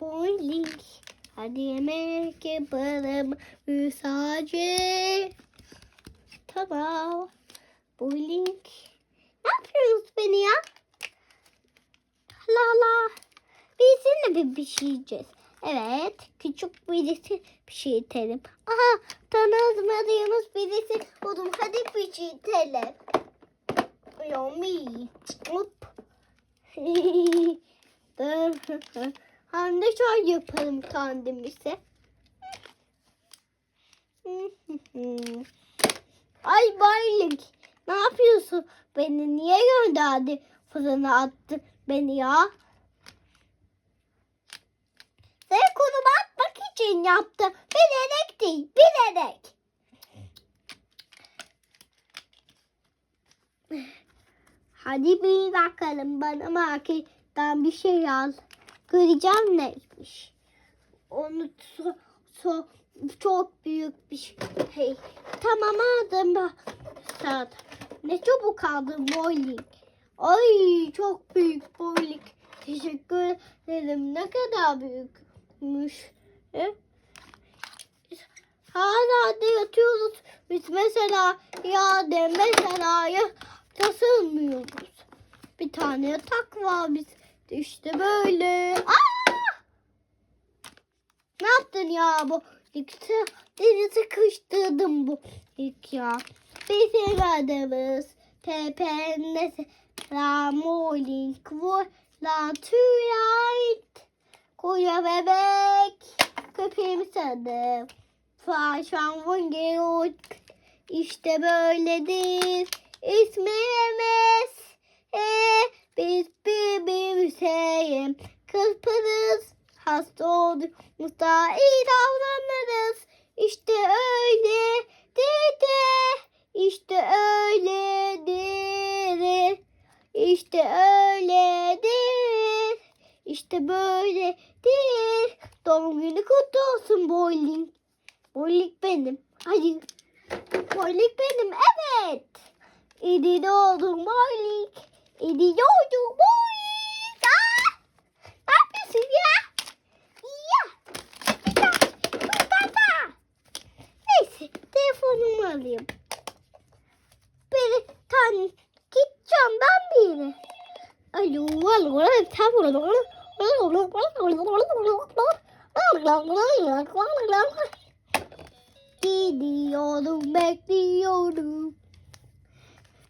bowling. Hadi yemek yapalım sadece. Tamam. Bowling. Ne yapıyorsunuz beni ya? La la. Biz yine bir, bir şey yiyeceğiz. Evet. Küçük birisi bir şey itelim. Aha tanımadığımız birisi oğlum hadi bir şey itelim. Yomi. Hop. Hem de çay yapalım kendimize. Ay baylık. Ne yapıyorsun? Beni niye gönderdi? Fırına attı beni ya. Sen konuma atmak için yaptı. Bilerek değil, bilerek. Hadi bir bakalım bana marketten bir şey al. Göreceğim neymiş. Onu so, so, çok büyük bir şey. Tamam aldım. Saat. Ne çabuk aldım bowling. Ay çok büyük bowling. Teşekkür ederim. Ne kadar büyükmüş. E? Hala da yatıyoruz. Biz mesela ya de mesela ya tasılmıyoruz. Bir tane yatak var biz. İşte böyle. Aa! Ne yaptın ya bu? İkisi denize sıkıştırdım bu ilk ya. Bizim adımız Pepe'nin La Tüyayt Koya bebek Köpeğimiz adı Faşan Vungeyot İşte böyledir İsmimiz e, Biz birbirimize Kırpırız Hasta olduğumuzda iyi davranırız. İşte öyle dede İşte öyledir İşte öyledir İşte böyledir Doğum günü kutlu olsun bowling Bowling benim. Hadi. Bowling benim. Evet. İyi doğdun bowling İyi doğdun bowling Aa! Ne yapıyorsun ya? Ya! Ya! Ya! Neyse telefonumu alayım. Bir tane git camdan biri. Alo, alo, alo, tam alo, Gidiyorum, bekliyorum.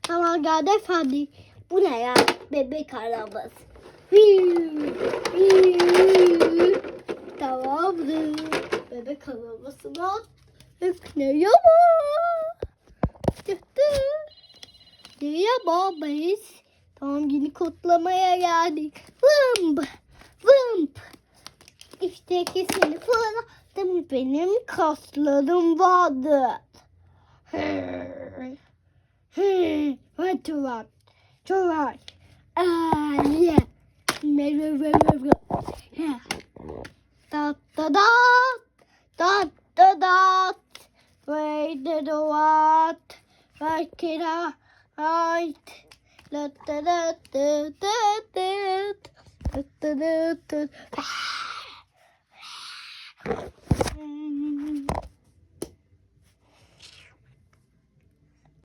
Tamam geldi efendi. Bu ne ya? Bebek arabası. Tamamdır. Bebek arabasına yüklüyor Çıktı. Merhaba biz. Doğum günü kutlamaya geldik. Vımp. Vımp. İşte kesini fırlattım. Benim kaslarım vardı. Var. Aa, yeah. Da da da da da da Wait the what Right it out Right Da da da da da da Da da da